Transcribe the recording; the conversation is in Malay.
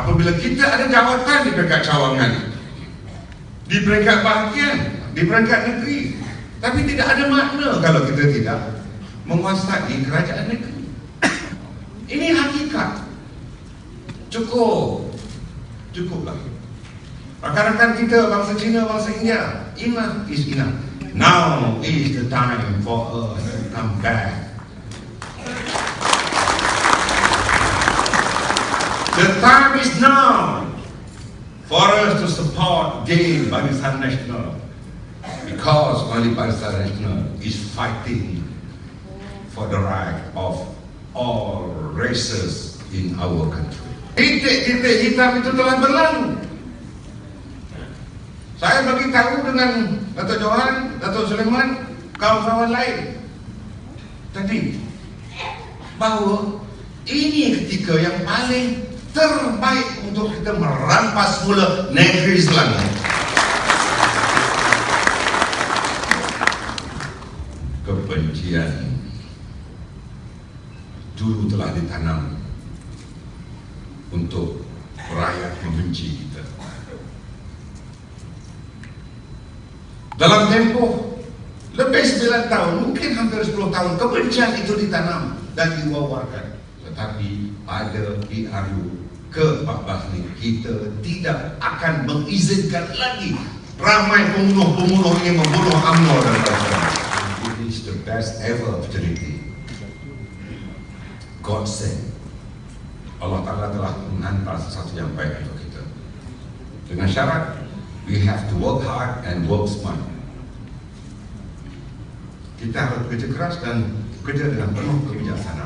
apabila kita ada jawatan di peringkat cawangan, di peringkat bahagian, di peringkat negeri. Tapi tidak ada makna kalau kita tidak menguasai kerajaan negeri. Ini hakikat. Cukup. Cukuplah. Rakan-rakan kita, bangsa Cina, bangsa India, enough is enough. Now is the time for us to come back. The time is now for us to support again Barisan Nasional because only Barisan Nasional is fighting for the right of all races in our country. Titik-titik hitam itu telah berlalu. Saya bagi tahu dengan Dato' Johan, Dato' Sulaiman, kawan-kawan lain tadi bahawa ini ketika yang paling terbaik untuk kita merampas mula negeri Selangor. Kebencian dulu telah ditanam untuk rakyat membenci kita. Dalam tempoh lebih 9 tahun, mungkin hampir 10 tahun, kebencian itu ditanam dan diwawarkan. Tetapi pada PRU ke-14 ini, kita tidak akan mengizinkan lagi ramai pembunuh-pembunuh ini membunuh UMNO dan sebagainya. It is the best ever opportunity. God sent. Allah Ta'ala telah menghantar sesuatu yang baik untuk kita. Dengan syarat, we have to work hard and work smart. Kita harus bekerja keras dan bekerja dengan penuh kebijaksanaan.